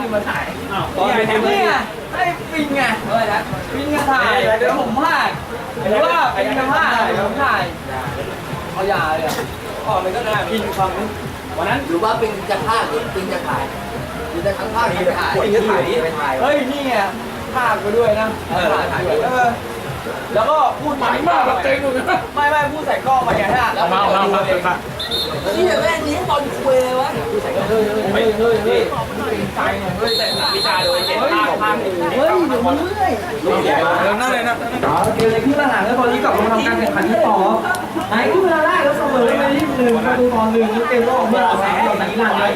ที่มาถ่ายตอนเป็นนี่ไงให้ปิงไงเฮ้ยนะปิงจะถ่ายเดี๋ยวผมพากหรือว่าปิงจะพากเดี๋ยวผมถ่ายเอาอย่าเลยอะอ๋อมันก็น่ากินความนึงวันนั้นหรือว่าป็นจะภาคหรือป็นจะถ่ายหรือจะทั้งภาคหรือจะถ่ายปิงจะถ่ายไปถ่ายเฮ้ยนี่ไงพากไปด้วยนะเออถ่ายไปด้วยแล้วก็พูดใหมันมากแบบเต็งเลยไม่ไม่พูดใส่กล้องมาอย่างนี้แล้วมามามามา นี่แม่งนี้บอลคุยวะเฮ้ยเฮ้ยเฮ้ยเฮ้ยใจหน่อยเฮ้ยแต่วิชาโดยเจ็ดภาคภาคหนึ่งเฮ้ยเดี๋ยวมึงเมื่อยลูกใหญ่มากนั่นเลยนะโอเคเลยขึ้นมาหลังแล้วตอนนี้กลับมาทำการแข่งขันที่ต่อไหนขึ้นเวลาแรกแล้วเสมอไปที่หนึ่งประตูต่อหนึ่งแล้วเกมก็ออกมาแสงต่อสัญญาณเลย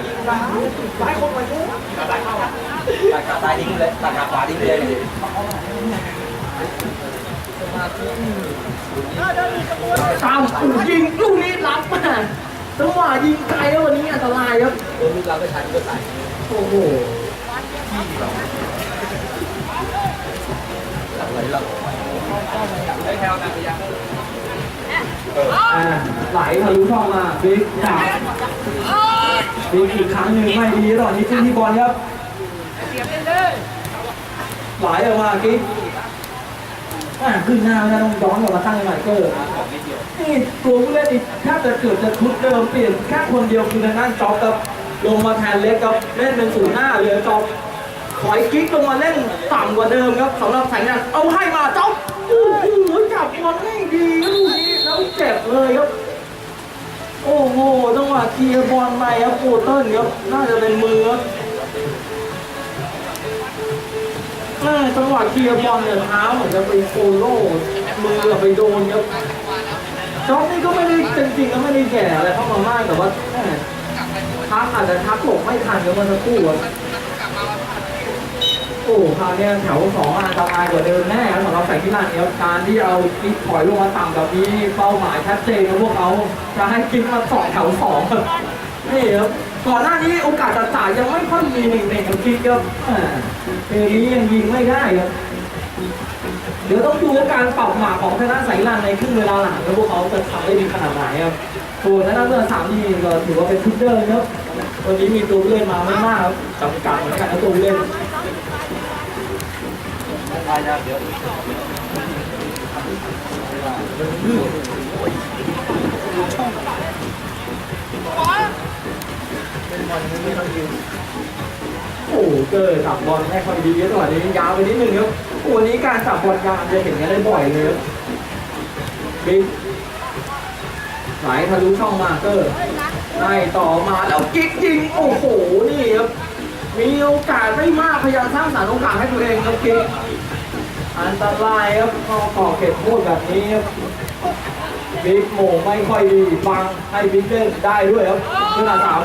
ตัดขาซ้ายทิ้งเลยตัดขาขวาทิ้งเลยตามอูยิงลูกนี้รับมา จังหวะยิงไกลแล้ววันนี้อันตรายครับเออลูกเราก็ชันก็ใส่โอ้โหอ่าไหลทะลุช่องมาบิ๊กจับบิ๊กอีกครั้งหนึ่งไม่ดีตอนนี้ขึ้นที่บอลครับไหลออกมากิ๊ก อ่าขึ้นหน้าไม่ได้ต้องย้อนกลับมาตั้งใหม่เกอร์นี่ตัวผู้เล่นอีกแทบจะเกือบจะชุดเดิมเปลี่ยนแค่คนเดียวคือทางด้านจอบครับลงมาแทนเล็กครับเล่นเป็นศูนย์หน้าเหลือจอบถอยกิ๊กลงมาเล่นต่ำกว่าเดิมครับสำหรับสายงานเอาให้มาจ้าโอ้โหจับบอลไม่ดีลูกนี้แล้วเจ็บเลยครับโอ้โหจังหวะเคลียร์บอลไปครับโอเติ้ลครับน่าจะเป็นมือครับ เออจังหวะเคลียร์บอลเนี่ยเท้าเหมือนจะไปโฟโล่มือไปโดนครับจ็อบนี่ก็ไม่ได้จริงๆก็ไม่ได้แก่อะไรเข้ามามากแต่ว่าแม่ทักอาจจะทักหลบไม่ทันครับเมื่อสักครู่ครับโอ้คราวนี้แถวสองอันตรายกว่าเดิมแน่สำหรับแสงพิลานเนี่ยการที่เอากิ๊กถอยลงมาต่ำแบบนี้เป้าหมายชัดเจนนะพวกเขาจะให้กิ๊กมาสอดแถวสองนี่ครับก่อนหน้านี้โอกาสจ่า ยยังไม่ค่อยมีหนึ่งหนึ่งกับกิ๊กครับอ่าเกมนี้ยังยิงไม่ได้ครับเดี๋ยวต้องดูว่าการปรับหมากของทางด้านสายลานในครึ่งเวลาหลังแล้วพวกเขาจะทำได้ดีขนาดไหนครับส่วนทางด้านเมื่อสามนี่ก็ถือว่าเป็นชุดเดิมครับวันนี้มีตัวผู้เล่นมาไม่มากครับจำกัดเหมือนกันนะตัวผู้เล่นโอ้ โหเกิดจับบอลไม่ค่อยดีจังหวะนี้ยาวไปนิดนึงครับโอ้วันนี้การจับบอลยาวจะเห็นกันได้บ่อยเลยครับบิ๊กไหลทะลุช่องมาเกอร์ได้ต่อมาแล้วกิ๊กยิงโอ้โหนี่ครับมีโอกาสไม่มากพยายามสร้างสรรค์โอกาสให้ตัวเองครับกิ๊กอันตรายครับพอก่อเก็บโทษแบบนี้ครับบิ๊กโมไม่ค่อยดีฟังให้บิ๊กเล่นได้ด้วยครับเวลาสาม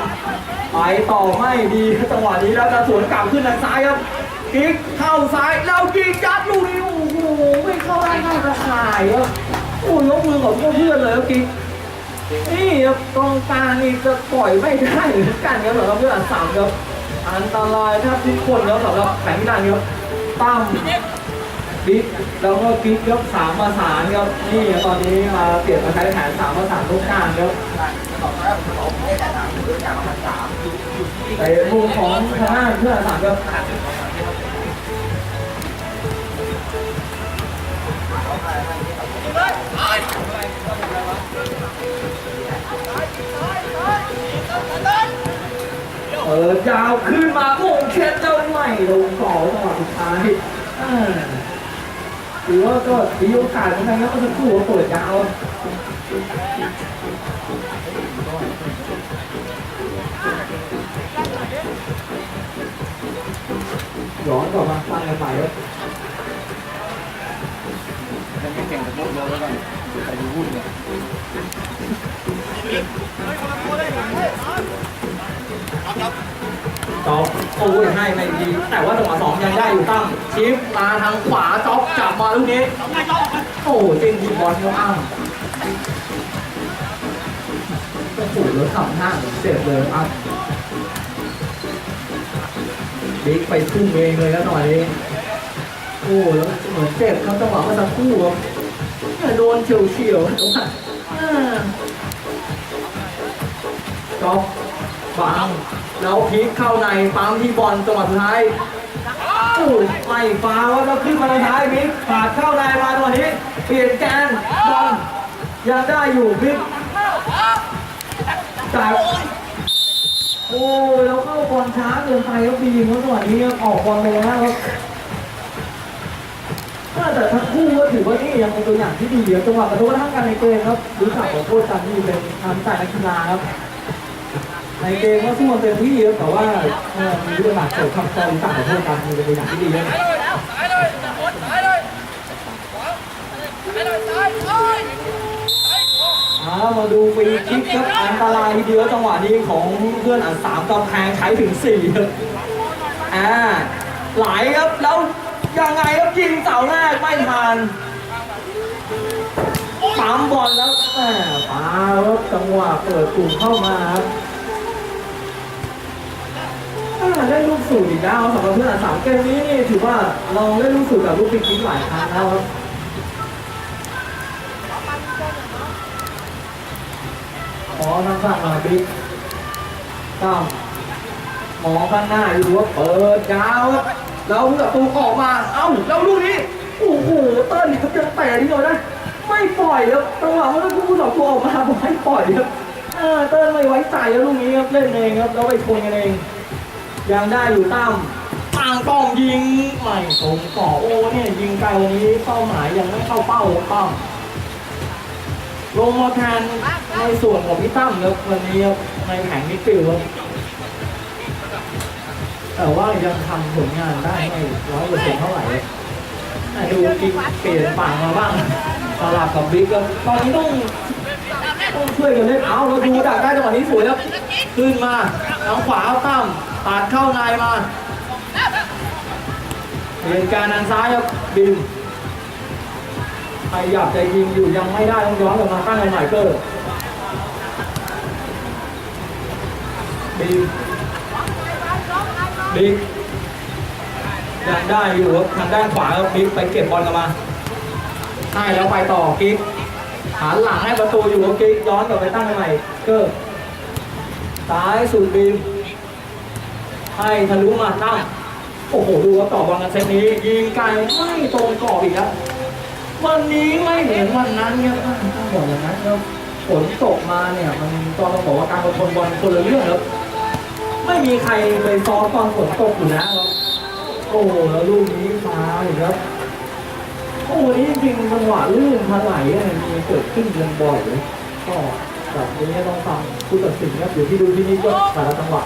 ไปต่อไม่ดีจังหวะนี้แล้วจะสวนกลับขึ้นทางซ้ายครับกิ๊กเข้าซ้ายแล้วกิ๊กยัดลูกนี้โอ้โหไม่เข้าได้เข้ากระขายครับโอ้ยกมือของเพื่อนเลยครับกิ๊กนี่ครับกองกลางนี่จะปล่อยไม่ได้เหมือนกันครับสำหรับเพื่อนสามครับอันตรายแทบทุกคนครับสำหรับแข่งนันครับตั้มบิ๊กแล้วก็กิ๊กครับสามประสานครับนี่ตอนนี้มาเปลี่ยนมาใช้แผนสามประสานลูกกลางครับ ในมุมของทางด้าเพื่อสามครับเออยาวขึ้นมาโมงเช็ดเจ้าใหม่ลงต่อจังหวะสุดท้ายอ่าถือว่าก็มีโอกาสเหมือนกันครับเมื่อสักครู่ว่าเปิดยาว ย้อนกลับมาฟังกันใหม่ครับเก่งกับมุกเลยแล้วกันใครดูหุ้นเนี่ยจ็อบโอ้ยให้ไม่ดี แต่ว่าจังหวะสองยังได้อยู่ตั้ง ชิปมาทางขวาจ็อบจับมาลูกนี้ โอ้จริงทีบอลเขาอ้างโอ้โหรถขับหน้าเจ็บเลยอะิกไปทุ่มเองเลยแล้วหน่อยนี้โอ้แล้วเหมือนเจ็บครับจังหวะเมื่อสักครู่ครับโดนเฉียวเฉียวๆจังหวะอ่าจ็อบบังแล้วพลิกเข้าในปั๊มที่บอลจังหวะสุดท้ายโอ้ไม่ฟาวแล้วขึ้นมาในท้ายพิกผ่านเข้าในมาจังหวะนี้ เปลี่ยนแกนบอลยังได้อยู่พิกจาก โอ้แล้วเข้าบอลช้าเกินไปแล้วบีมครับจังหวะนี้ออกบอลไปแล้วครับแต่ทั้งคู่ก็ถือว่านี่ยังเป็นตัวอย่างที่ดีเดี๋ยวจังหวะกระทบกระทั่งกันในเกมครับรู้จักขอโทษจันที่เป็นทำใจนักกีฬาครับ ในเกมก็สู้กันเต็มที่ครับแต่ว่ามีเรื่องบาดเจ็บคำตอนรู้จักขอโทษกันมีเป็นตัวอย่างที่ดีครับ เอามาดูฟรีคิกครับอันตรายทีเดียวจังหวะนี้ของเพื่อนอันสามกำแพงใช้ถึงสี่ครับอ่าไหลครับแล้วยังไงครับยิงเสาแรกไม่ทันปั๊มบอลแล้วแหมปาครับจังหวะเปิดกลุ่มเข้ามาครับอ่าเล่นลูกสูตรอีกแล้วสำหรับเพื่อนสามเกมนี้นี่ถือว่าลองเล่นลูกสูตรกับลูกปิกนิกหลายครั้งแล้วครับ อ๋อทางฝั่งมาบิ๊กตั้มมอข้างหน้าอยู่ว่าเปิดยาวครับแล้วเพื่อตูออกมา เอ้าแล้วลูกนี้ โอ้โห เติ้ลครับยังเตะที่เดียวได้ไม่ปล่อยครับจังหวะเมื่อสักครู่สองตัวออกมาบอกให้ปล่อยครับเออเติ้ลไม่ไว้ใจแล้วลูกนี้ครับเล่นเองครับแล้วไปชนกันเอง ยังได้อยู่ตั้มต่างกล้องยิงใหม่ตรงก่อโอ้เนี่ยยิงไกลวันนี้เป้าหมายยังไม่เข้าเป้าตั้ม ลงมาแทนในส่วนของพี่ตั้มครับวันนี้ในแผงมิดฟิลด์แต่ว่ายังทำผลงานได้ไม่ร้อยเปอร์เซ็นต์เท่าไหร่ดูกิ๊กเปลี่ยนฝั่งมาบ้างสลับกับบิ๊กตอนนี้ต้องต้องช่วยกันเล่นเอาแล้วดูดักได้จังหวะนี้สวยครับขึ้นมาทางขวาตั้มตัดเข้าในมาเปลี่ยนการทางซ้ายครับบิน ใครอยากจะยิงอยู่ยังไม่ได้ต้องย้อนกลับมาตั้งใหม่เกอร์บินบิ๊กยังได้อยู่ทางด้านขวาครับบิ๊กไปเก็บบอลกลับมาให้แล้วไปต่อกิ๊กหันหลังให้ประตูอยู่กิ๊กย้อนกลับไปตั้งใหม่เกอร์ซ้ายสุดบีมให้ทะลุมาตั้งโอ้โห ดูว่าต่อบอลกันเซตนี้ ยิงไกลไม่ตรงกรอบอีกครับ วันนี้ไม่เหมือนวันนั้นครับต้องบอกอย่างนั้นครับฝนตกมาเนี่ยมันตอนเราบอกว่าการประทนบอลคนละเรื่องครับไม่มีใครไปซ้อมตอนฝนตกอยู่แล้วครับโอ้แล้วลูกนี้มาอีกครับโอ้วันนี้จริงๆจังหวะลื่นถลายเนี่ยมีเกิดขึ้นกันบ่อยเลยก็แบบนี้ต้องฟังผู้ตัดสินครับอยู่ที่ดูที่นี่ก็แต่ละจังหวะ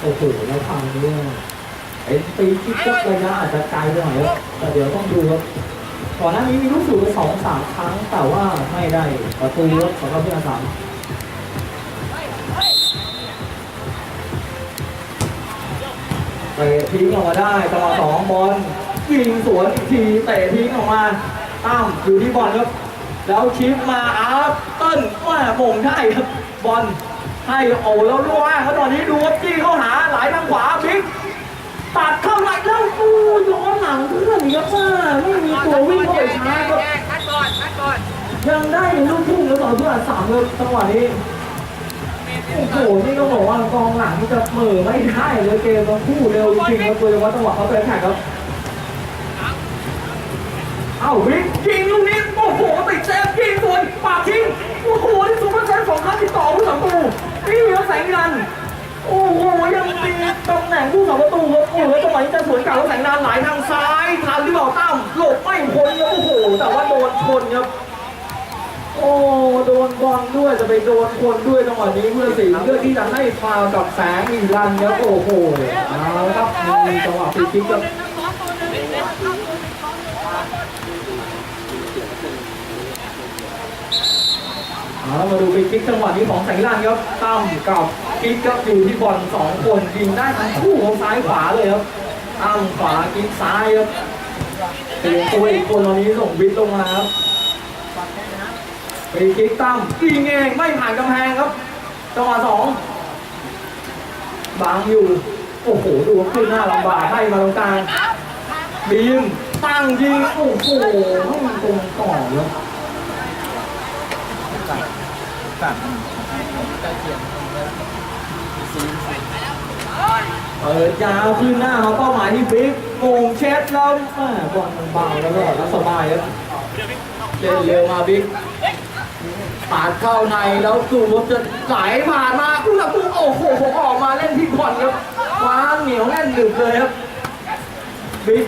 โอ้โหแล้วทำเนี่ยไอ้ตีคิดก็ระยะอาจจะไกลไปหน่อยครับแต่เดี๋ยวต้องดูครับ ก่อนหน้านี้มีลูกสูตรไปสองสามครั้ง แต่ว่าไม่ได้ประตูรับสำหรับเพื่อนสามเตะทิ้งออกมาได้จังหวะสองบอลยิงสวนอีกทีเตะทิ้งออกมาตั้มอยู่ที่บอลครับ แล้วชิปมาอาร์เติ้ลว่าโมงได้ครับบอลให้โอ้แล้วล่วงเขาตอนนี้ดูว่าจี้เข้าหาไหลทางขวาบิ๊ก ตัดเข้าไหลแล้วกูย้อนหลังเพื่อนอีกครับว่าไม่มีตัววิ่งเข้าไปช้าก็คัดก่อนคัดก่อนยังได้ลูกทุ่งแล้วต่อเพื่อนสามเลยจังหวะนี้โอ้โหนี่ก็บอกว่ากองหลังจะเหม่อไม่ได้เลยเกมมันคู่เร็วจริงๆครับโดยเฉพาะจังหวะเขาเป็นแท็กครับเอ้าวิกยิงลูกนี้โอ้โหติดเซฟยิงสวยปากทิ้ นชนครับ โอ้โดนบอลด้วยจะไปโดนคนด้วยจังหวะนี้เพื่อสิงเพื่อที่จะให้ฟาวกับแสงอีรันครับโอ้โหเอาละครับมีจังหวะฟรีคิกครับเอามาดูไปคิกจังหวะนี้ของแสงล่างครับตั้มกับคิกครับอยู่ที่บอลสองคนยิงได้ทั้งคู่ของซ้ายขวาเลยครับตั้มขวาคิกซ้ายครับเปลี่ยนตัวอีกคนตอนนี้ส่งวิทย์ลงมาครับ ไปคิกตั้มยิงเองไม่ผ่านกำแพงครับจังหวะสองบางอยู่ โอ้โหดูว่าขึ้นหน้าลำบากให้มาตรงกลางบีมตั้งยิงโอ้โหให้มันตรงต่อครับกัดใกล้เคียงเปิดยาวขึ้นหน้ามาเป้าหมายที่บิ๊กโมงเช็ดแล้วแม่บอลมันเบาแล้วก็แล้วสบายครับเล่นเร็วมาบิ๊กาดเข้าในแล้วสูบจะไหลผ่านมาคู่ต่อคู่โอ้โหผมออกมาเล่นที่บอลครับวาเหนียวแน่นหนึบเลยครับบิ๊ก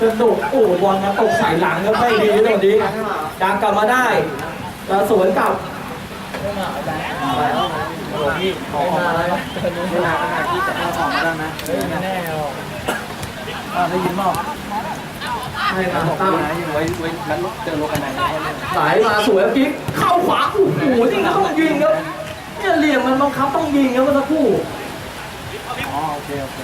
กระโดดโอ้บอลมาตกใส่หลังครับไม่ดีตรงนี้ดังกลับมาได้แล้วสวนกลับหลวงพี่ขอออกมาได้ไมเวลาขนาดที่จะเอาออกมาได้ไหมเฮ้ยไม่แน่หรอกอ่าได้ยินเปล่า ให้มาบอกตั้งนะยังไว้ไว้นั้นเจอโลกันไหนนะสายมาสวยครับกิ๊กเข้าขวาโอ้โหนี่ก็ต้องยิงครับเนี่ยเหลี่ยมมันบังคับต้องยิงครับเมื่อสักครู่อ๋อโอเคโอเค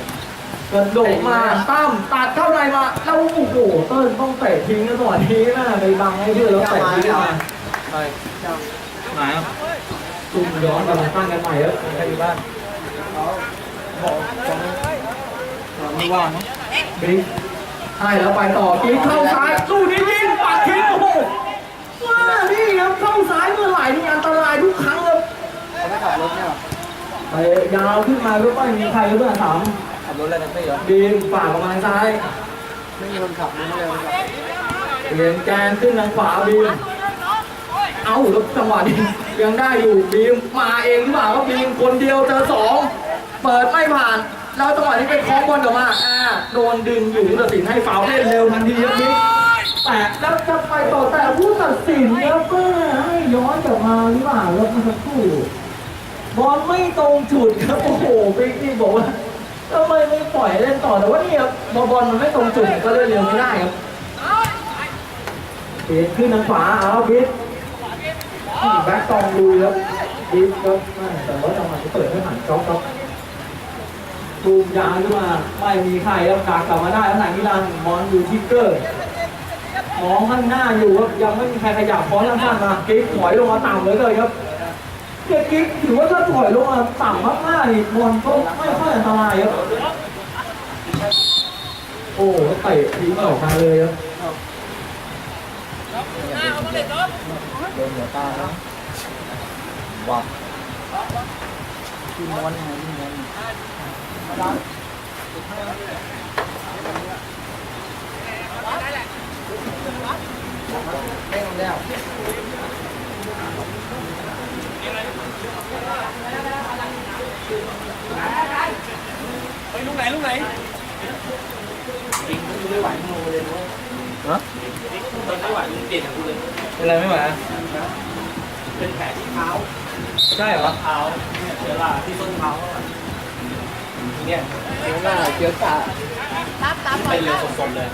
กระโดดมาตั้มตัดเข้าในมาแล้วโอ้โหเติ้ลต้องเตะทิ้งกันก่อนทีน่าไปบังให้เพื่อนแล้วเตะทิ้งมาใช่ไหนอะตุ้มย้อนกำลังตั้งกันใหม่ครับใครอยู่บ้านเขาบอกฟังไม่ว่างมั้งบิ๊ก ให้แล้วไปต่อกิ๊กเข้าซ้ายลูกนี้ยิงปัดทิ้งโอ้โหว้านี่ครับเข้าซ้ายเมื่อไหร่นี่อันตรายทุกครั้งครับเขาไม่ขับรถเนี่ยหรอไปยาวขึ้นมาก็ไม่มีใครเพื่อนสามขับรถอะไรกันไม่เหรอบีมฝ่าประมาณซ้าย ไม่มีคนขับไม่เลยคนขับเปลี่ยนแกนขึ้นทางขวาบีมเอาแล้วจังหวะนี้ยังได้อยู่บีมมาเองหรือเปล่าก็บีมคนเดียวเจอสองเปิดไม่ผ่าน แล้วจังหวะนี้ไปคล้องบอลกลับมาอ่าโดนดึงอยู่ผู้ตัดสินให้ฟาวล์เล่นเร็วทันทีครับบิ๊กแต่แล้วจะไปต่อแต่ผู้ตัดสินครับเพื่ให้ย้อนกลับมาหรือเปล่าแล้วเมื่อสักครู่บอลไม่ตรงจุดครับโอ้โหบิ๊กนี่บอกว่าทำไมไม่ปล่อยเล่นต่อแต่ว่านี่ครับพอบอลมันไม่ตรงจุดก็เล่นเร็วไม่ได้ครับเปลี่ยนขึ้นทางขวาเอาบิ๊กแบ็คตองลุยครับบิ๊กก็ไม่แต่ว่าจังหวะที่เปิดไม่ผ่านจ็อกครับ ตูมยาวขึ้นมาไม่มีใครครับกากลับมาได้ขณะนี้ลันมอนอยู่ทิกเกอร์มองข้างหน้าอยู่ครับยังไม่มีใครขยับพอสั้นๆมากิ๊กถอยลงมาต่ำเลยเลยครับเนี่ยกิ๊กถือว่าถ้าถอยลงมาต่ำมากๆนี่บอลก็ไม่ค่อยอันตรายครับโอ้เตะทิ้งออกมาเลยครับโดนหัวตาแล้วว้าวกินม้วนยังไงกินม้วนเล่ นแล้วฮะเป็นอะไรไม่ไหวอะเป็นแผลที่เท้าใช่เหรอ เท้าเนี่ยเชื้อราที่ต้นเท้า เนี่ยเชื้อราเชื้อกาเป็นเลยสดๆเลย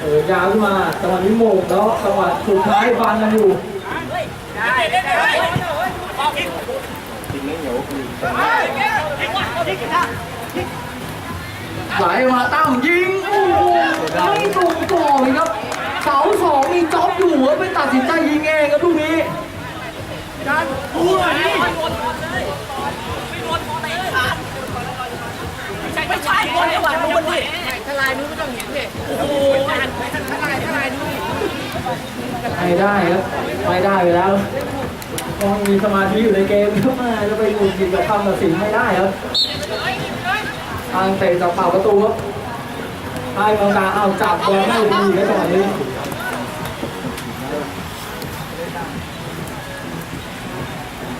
เออยาวขึ้นมาจังหวะนี้โมงแล้วจังหวะสุดท้ายฟันกันอยู่จริงไม่เหนียวคือไหลมาตั้มยิงโอ้โหไม่ตรงต่อเลยครับเสาสองมีจ็อบอยู่แล้วไปตัดสินใจยิงเองครับลูกนี้การหัวนี่ ไม่ใช่คนไอ้หวานมันดิทลายนู้นไม่ต้องเห็นดิโอ้โหทลายทลายทลายนู้นไม่ได้ครับไม่ได้ไปแล้วต้องมีสมาธิอยู่ในเกมเข้ามาจะไปหงุดหงิดกับคำตัดสินไม่ได้ครับทางเตะจากเป่าประตูครับให้กองกลาเอาจับบอลไม่ดีแล้วจังหวะนี้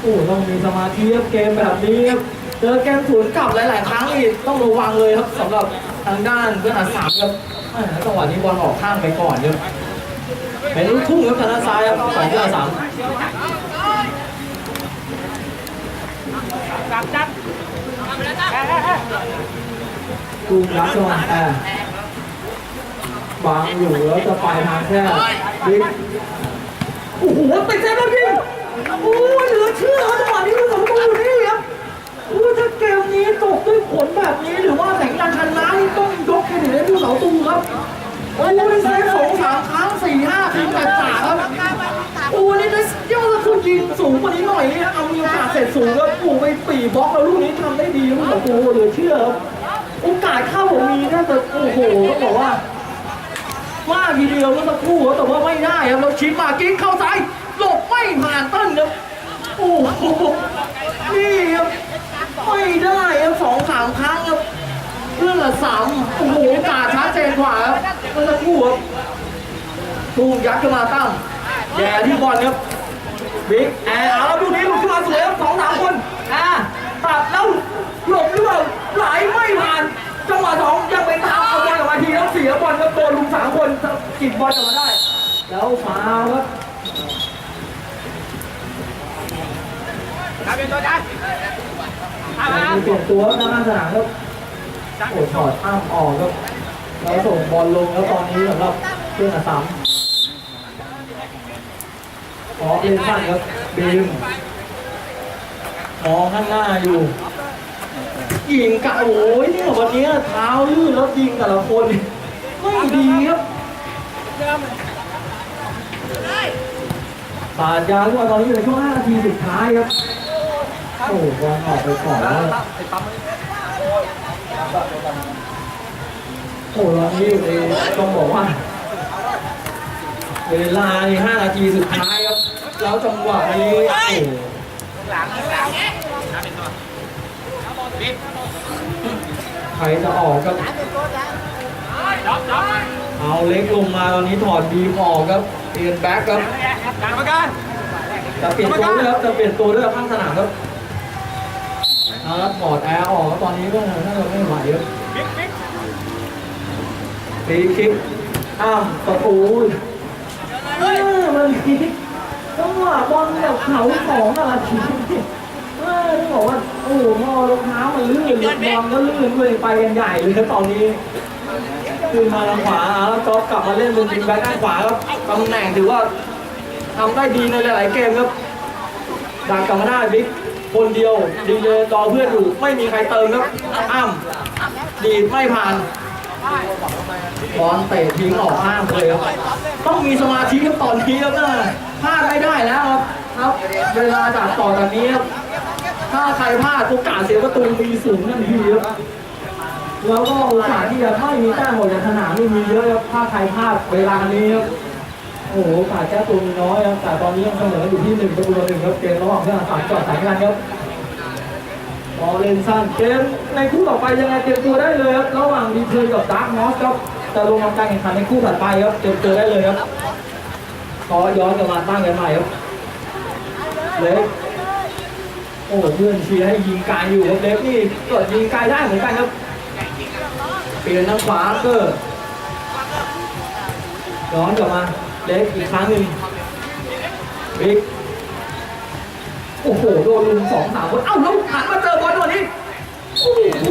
โอ้ต้องมีสมาธิครับเกมแบบนี้ครับ เจอเกมสวนกลับหลาย ๆ ครั้งนี่ต้องระวังเลยครับสำหรับทางด้านเพื่อนอาสามครับแหม่จังหวะนี้บอลออกข้างไปก่อนครับเป็นลูกทุ่งครับทางด้านซ้ายครับของเพื่อนอาสามกลับจับตูรับจังหวะแต่วางอยู่แล้วจะไปทางแค่บิ๊กโอ้โหติดเซฟแล้วพี่โอ้เหลือเชื่อครับจังหวะนี้คือสองประตูนี่ อ้ถ้าเกมนี้จบด้วยผลแบบนี้หรือว่าแข่งกันชนะนี่ต้องยกเครดิตให้ผู้เสาตูครับโอ้ยเซฟสองสามครั้งสี่ห้าครั้งแปดสามครับโอ้นี่ได้ยอดคุณยิงสูงกว่านี้หน่อยนี่เอามีโอกาสเสร็จสูงแล้วปูไปปีบล็อกแล้วลูกนี้ทำได้ดีผู้เสาตูเหลือเชื่อครับโอกาสเข้าผมมีน่าจะโอ้โหต้องบอกว่าว่าทีเดียวเมื่อสักครู่แต่ว่าไม่ได้ครับเราชิปมากิ้งเข้าซ้ายหลบไม่ผ่านต้นครับโอ้โหนี่ครับ ไม่ได้ครับสองสามครั้งครับเรื่องละสามโอ้โหกาชัดเจนกว่าครับเมื่อสักครู่ครับตูมยัดขึ้นมาตั้มแย่ที่บอลครับบิ๊กแอร์เอาแล้วดูนี้ลุดขึ้นมาสวยครับสองสามคนแอร์ตัดแล้วหลบหรือเปล่าไหลไม่ผ่านจังหวะสองยังไปตามเอาบอลกลับมาทีแล้วเสียบอลครับโดนลุมสามคนกิบบอลกลับมาได้ แล้วฟาวครับครับเป็นตัวจัน เปลี่ยนตัวหน้าสนามครับโอ้ถอดอ้ามออกแล้วส่งบอลลงแล้วตอนนี้สำหรับเครื่องอัดสามขอเล่นสั้นครับบีมมองข้างหน้าอยู่ยิงกะโอ้ยเนี่ยวันนี้เท้าลื่นแล้วยิงแต่ละคนไม่ดีครับปาดยาด้วยตอนนี้อยู่ในช่วง5นาทีสุดท้ายครับ โอ้โหบอลออกไปก่อนแล้วโอ้โหตอนนี้อยู่ในต้องบอกว่า เวลาใน5นาทีสุดท้ายครับ แล้วจังหวะนี้โอ้โหหลังหลังใครจะออกครับจ๊อบจ๊อบเอาเล็กลงมาตอนนี้ถอดบีมออกครับ เปลี่ยนแบ็คครับกรรมการจะเปลี่ยนตัวด้วยครับจะเปลี่ยนตัวด้วยข้างสนามครับ เอาละถอดแอร์ออกตอนนี้ก็น่าจะไม่ไหวครับบิ๊กบิ๊กฟรีคิกอ้ามประตูเออมันมีจังหวะบอลแบบเขาของอะไรทีเออต้องบอกว่าโอ้โหพอรองเท้ามันลื่นบอลก็ลื่นด้วยไปกันใหญ่เลยครับตอนนี้ขึ้นมาทางขวาแล้วก็กลับมาเล่นบนทีมแบ็คด้านขวาครับตำแหน่งถือว่าทำได้ดีในหลาย ๆ เกมครับดักกลับมาได้บิ๊ก คนเดียวดีเลยรอเพื่อนอยู่ไม่มีใครเติมครับอ้ำดีดไม่ผ่านบอลเตะทิ้งออกข้างเลยครับต้องมีสมาธิครับตอนนี้ครับนะพลาดไม่ได้แล้วครับครับเวลาจากต่อจากนี้ครับถ้าใครพลาดโอกาสเสียประตูมีสูงทันทีครับแล้วก็โอกาสที่จะไม่มีแต้มหมดจากสนามนี่มีเยอะครับถ้าใครพลาดเวลานี้ครับ โอ้โหโอกาสแก้ตัวน้อยครับแต่ตอนนี้ยังเสมออยู่ที่หนึ่งประตูต่อหนึ่งครับเกมระหว่างเพื่อนสามจอดสายงานครับบอลเลนสั้นเกมในคู่ต่อไปยังไงเตรียมตัวได้เลยครับระหว่างดีเทลกับดาร์กมอสครับจะลงทำการแข่งขันในคู่ถัดไปครับเตรียมตัวได้เลยครับขอย้อนกลับมาตั้งกันใหม่ครับเล็กโอ้เพื่อนเชียร์ให้ยิงไกลอยู่ครับเล็กนี่ก็ยิงไกลได้เหมือนกันครับเปลี่ยนทางขวาเกอร์ย้อนกลับมา เล็กอีกครั้งหนึ่งบิ๊กโอ้โห โดนลุมสองสามคน เอ้าแล้วหันมาเจอบอลวันนี้ โอ้โห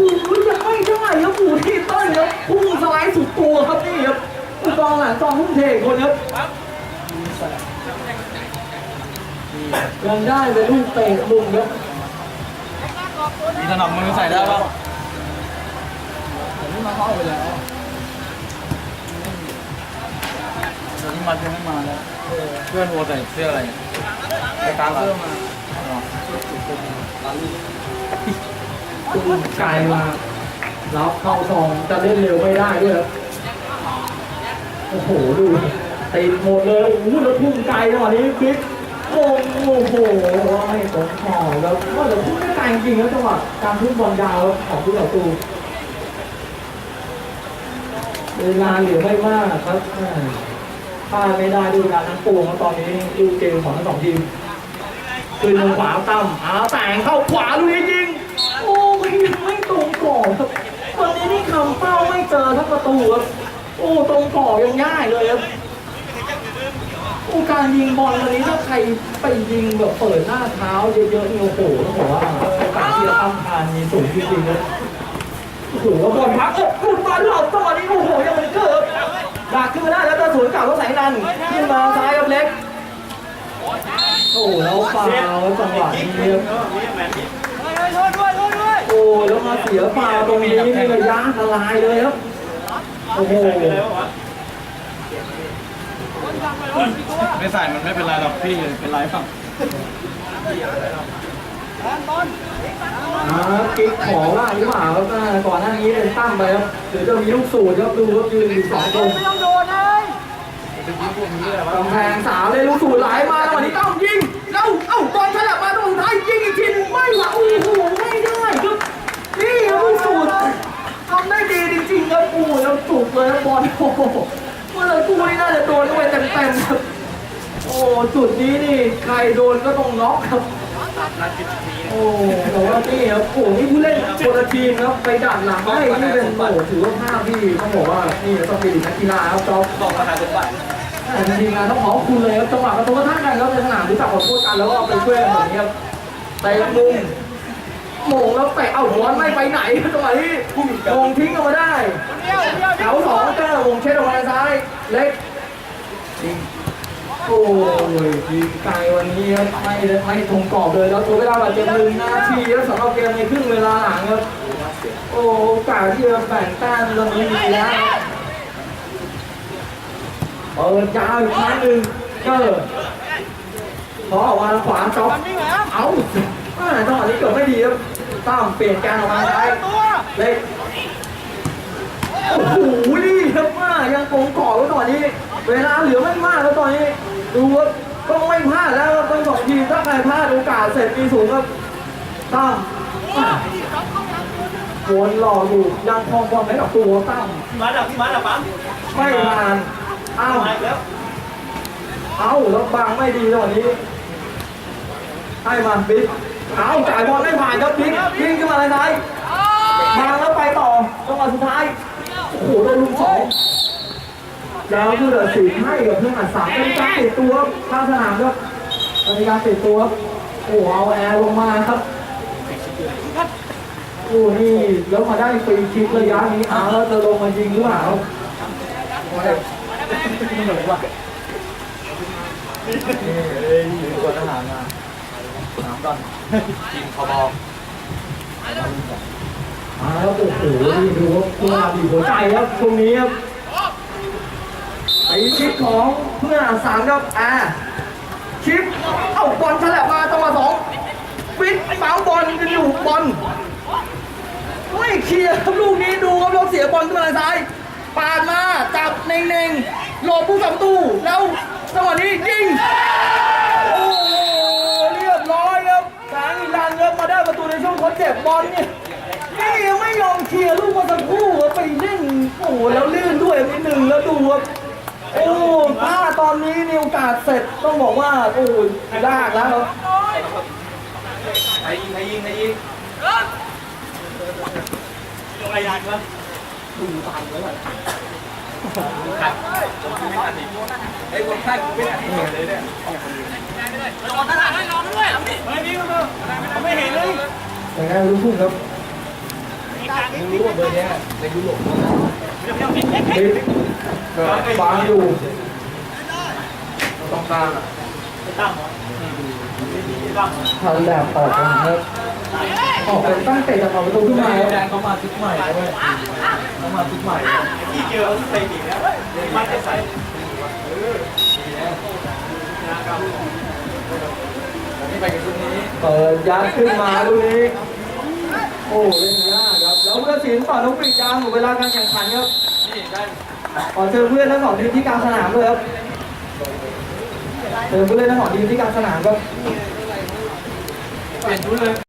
ยังไม่ได้ครับผูที่ต้นครับพุ่งสไลด์สุดตัวครับนี่ครับผู้กองหลังกองพุ่งเทคนครับยังได้เป็นลูกเตะลุงครับมีถนอมมือใส่ได้ป่ะผมมาเข้าไปแล้ว มันยังไม่มาแล้วเพื่อนโอใส่เสื้ออะไรไปตามเสื้อมาตุ้มไกลมารับเข้าซองจะเล่นเร็วไม่ได้ด้วยครับโอ้โหดูตีนหมดเลยโอ้โหแล้วพุ่งไกลจังหวะนี้บิ๊กโอ้โหไม่ตรงขอบแล้วก็จะพุ่งได้ไกลจริงๆครับจังหวะการพุ่งบอลยาวของผู้ต่อสู้เวลาเหลือไม่มากครับ พลาดไม่ได้ดูการทั้งปวงครับตอนนี้ดูเกมของทั้งสองทีมคืนทางขวาตั้มอาแต่งเข้าขวาลูกนี้ยิงโอ้ไม่ไม่ตรงกรอบครับวันนี้นี่คำเป้าไม่เจอทั้งประตูครับโอ้ตรงกรอบยังง่ายเลยครับโอ้การยิงบอลวันนี้ถ้าใครไปยิงแบบเปิดหน้าเท้าเยอะๆนี่โอ้โหต้องบอกว่าโอกาสที่จะตั้งทานมีสูงจริงๆนะโอ้โหแล้วบอลพักโอ้ ฟาวจังหวะนี้โอ้แล้วมาเสียฟาวตรงนี้นี่ระยะอันตรายเลยครับโอ้โหไม่ใส่มันไม่เป็นไรหรอกพี่เป็นไรป่ะอ่ากิ๊กของว่าหรือเปล่าครับก่อนหน้านี้เป็นตั้งไปครับหรือจะมีลูกสูตรครับดูครับยืนอยู่สองคนกำแพงสามเลยลูกสูตรไหลมาแล้ววันนี้ต้องยิง แล้วเอ้าบอลฉลับมาตรงท้ายยิงอีกทีหนึงไม่หวโอ้โหไม่ได้ครับนี่ครับลูกสูตรทำได้ดีจริงๆครับปูแล้วจุกเลยครับอลโอ้โหเมื่อเลยกูนี่น่าจะโดนเข้าไปเต็มๆครับโอ้จุดนี้นี่ใครโดนก็ต้องน็อกครับ โอ้แต่ว่านี่ครับโอ้นี่ผู้เล่นคนละทีมครับไปดักหลังให้นี่เป็นโอ้ถือว่าภาพที่ต้องบอกว่านี่ต้องเป็นนักกีฬาครับจอมบอกราคาสมบัติ ทีมงานต้องขอบคุณเลยครับจังหวะประตูกระทั่งกันครับในสนามรู้จักขอโทษกันแล้วก็เอาไปช่วยกันแบบนี้ครับเตะมุมโมงแล้วเตะเอาบอลไม่ไปไหนจังหวะที่โมงทิ้งออกมาได้แถวสองเจอวงเช็ดออกมาซ้ายเล็กโอ้ยดีไกลวันนี้ครับไม่ไม่ตรงกรอบเลยแล้วตัวเวลาบาดเจ็บหนึ่งนาทีแล้วสำหรับเกมในครึ่งเวลาหลังครับโอ้โอกาสที่จะแบ่งแต้มตรงนี้มีแล้ว เปิดยาวอีกครั้งหนึ่งเกิดพอออกมาขวาจ็อบเอาอ่าจังหวะนี้เกิดไม่ดีครับตั้มเปลี่ยนการออกมาซ้ายเล็กโอ้โหนี่ครับว่ายังคงเกาะไว้ตอนนี้ เวลาเหลือไม่มากแล้วตอนนี้ ดูว่าต้องไม่พลาดแล้วครับทั้งสองทีมถ้าใครพลาดโอกาสเสร็จมีสูงครับตั้มอะวนหล่ออยู่ยังคลองบอลไว้กับตัวตั้มพี่มาดับพี่มาดับปั๊มไม่ผ่าน อ้าวมาอีกแล้วเอาแล้วบางไม่ดีตอนนี้ให้มาบิ๊กเอาจ่ายบอลไม่ผ่านครับบิ๊กยิงขึ้นมาเลยนายบางแล้วไปต่อจังหวะสุดท้ายโอ้โหโดนลุมสองยาวผู้ตัดสินให้กับเพื่อนอัดสามเป็นการติดตัวข้างสนามครับเป็นการติดตัวโอ้โหเอาแอร์ลงมาครับโอ้นี่แล้วมาได้ฟรีคิกระยะนี้เอาแล้วจะลงมายิงหรือเปล่า นี่กดอาหารมาน้ำก่อนกินคอบอมาแล้วโอ้โหนี่ดูว่าเพื่อนบีหัวใจครับตรงนี้ครับไอ้ชิปของเพื่อนสามครับอ่าชิปเอาบอลฉลับมาจังหวะสองฟิตเป้าบอลกันอยู่บอลไม่เคลียร์ครับลูกนี้ดูครับเราเสียบอลขึ้นมาทางซ้าย ปาดมาจับเน่งๆหลบผู้สับประตูแล้วจังหวะนี้ยิงโอ้โหเรียบร้อยครับกลางอิรันครับมาได้ประตูในช่วงทดเจ็บบอลเนี่ยนี่ยังไม่ยอมเคลียร์ลูกมาสักครู่ครับไปเล่นโอ้โหแล้วลื่นด้วยนิดหนึ่งแล้วดูครับโอ้ถ้าตอนนี้มีโอกาสเสร็จต้องบอกว่าโอ้ยยากแล้วครับใครยิงใครยิงใครยิงลงระยะครับ ดูตามแล้วครับผมไม่ทันอีกไอ้คนไข้ผมไม่ทันอีกเลยเนี่ยรอตลาดให้รอด้วยเอาดิไม่นี่ก็ไม่เห็นเลยแต่ไงรู้พุ่งครับรู้ว่าเบอร์เนี้ยในยุโรปบิ๊กบางอยู่ต้องกางอะตั้งตั้งทันแบบออกนะครับ ออกตั้งเตะจากประตูขึ้นมาครับแดงเขามาชุดใหม่ด้ยเขามาชุดใหม่ที่เจอเตะอีกแล้วมันจะใส่นี่ไปกับชุดนี้เปิดยัดขึ้นมาลูกนี้โอ้เล่นยากครับแล้วเพื่อนศิลป์ต่อน้องปีกยางหมดเวลาการแข่งขันครับนี่ได้ขอเชิญเพื่อนทั้งสองทีมที่กลางสนามเลยครับเชิญเพื่อนทั้งสองทีมที่กลางสนามครับเปลี่ยนชุดเลย